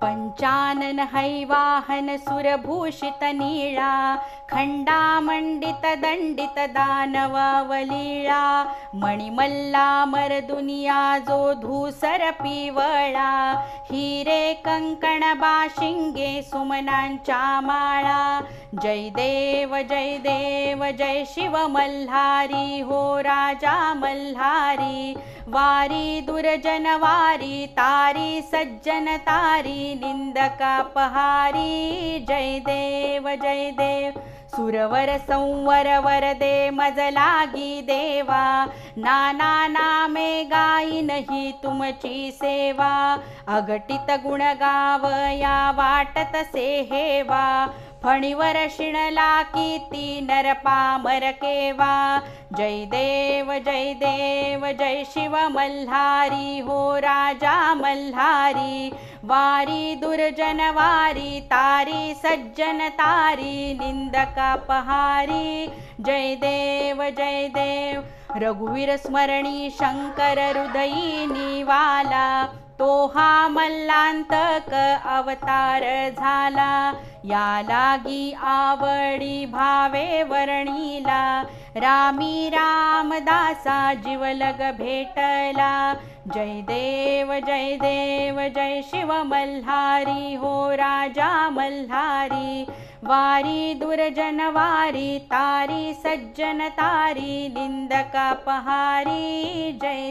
पंचानन हैवाहन सुरभूषित नीळा खंडामंडित दंडित दानवावलीळा मणिमल्लामर दुनिया जो धूसर पिवळा हिरे कंकण बाशिंगे सुमनांच्या माळा जय देव जय देव जय शिव मल्हारी हो राजा मल्हारी वारी दुर्जन वारी तारी सज्जन तारी निंदका पहारी जय देव जय देव सुरवर संवर वरदे मज लागी देवा। नाना नामे गाईन ही तुमची सेवा। अघटित गुण गावया वाटत से हेवा। फणीवर शिणला किती नरपामर केवा. जय देव जय देव जय शिव मल्हारी हो राजा मल्हारी. वारी दुर्जन वारी तारी सज्जन तारी निंदका पहारी जय देव जय देव रघुवीर स्मरणी शंकर हृदयी निवाला. तो हा मल्लांतक अवतार झाला. या लागी आवडी भावे वर्णीला. रामी रामदासा जीवलग भेटला. जय देव जय देव जय शिव मल्हारी हो राजा मल्हारी. वारी दुर्जन वारी तारी सज्जन तारी निंदका पहारी. जय